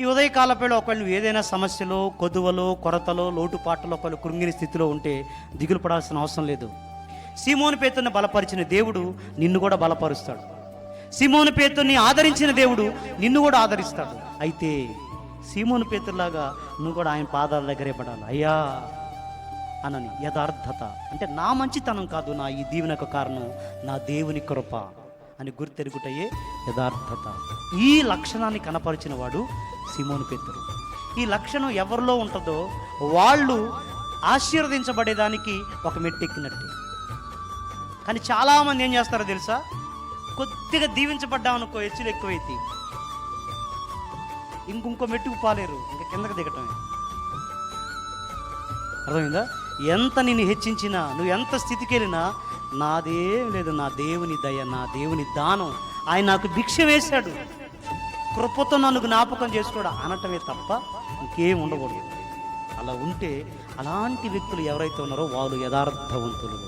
ఈ ఉదయకాలపేళ ఒకవేళ నువ్వు ఏదైనా సమస్యలో కొదువలో కొరతలో లోటుపాట్లలో ఒకవేళ కృంగిని స్థితిలో ఉంటే దిగులు పడాల్సిన అవసరం లేదు. సీమోని పేతుని బలపరిచిన దేవుడు నిన్ను కూడా బలపరుస్తాడు. సీమోను పేతుని ఆదరించిన దేవుడు నిన్ను కూడా ఆదరిస్తాడు. అయితే సీమోను పేతులాగా నువ్వు కూడా ఆయన పాదాల దగ్గరే పడాలి. అయ్యా అనని యథార్థత. అంటే నా మంచితనం కాదు నా ఈ దీవెనకు కారణం నా దేవుని కృప అని గుర్తెరుగుటయ్యే యథార్థత. ఈ లక్షణాన్ని కనపరిచిన వాడు సిమోను పేతురు. ఈ లక్షణం ఎవరిలో ఉంటుందో వాళ్ళు ఆశీర్వదించబడేదానికి ఒక మెట్టెక్కినట్టే. కానీ చాలామంది ఏం చేస్తారో తెలుసా? కొద్దిగా దీవించబడ్డామనుకో హెచ్చులు ఎక్కువైతే ఇంకొంకో మెట్టుకు పాలేరు ఇంకా కిందకి దిగటమే. అర్థమైందా? ఎంత నిన్ను హెచ్చించినా నువ్వు ఎంత స్థితికి వెళ్ళినా నాదేం లేదు నా దేవుని దయ నా దేవుని దానం. ఆయన నాకు భిక్ష వేశాడు. కృపతో నన్ను జ్ఞాపకం చేసుకోవడం అనటమే తప్ప ఇంకేం ఉండకూడదు. అలా ఉంటే అలాంటి వ్యక్తులు ఎవరైతే ఉన్నారో వాళ్ళు యథార్థవంతులు.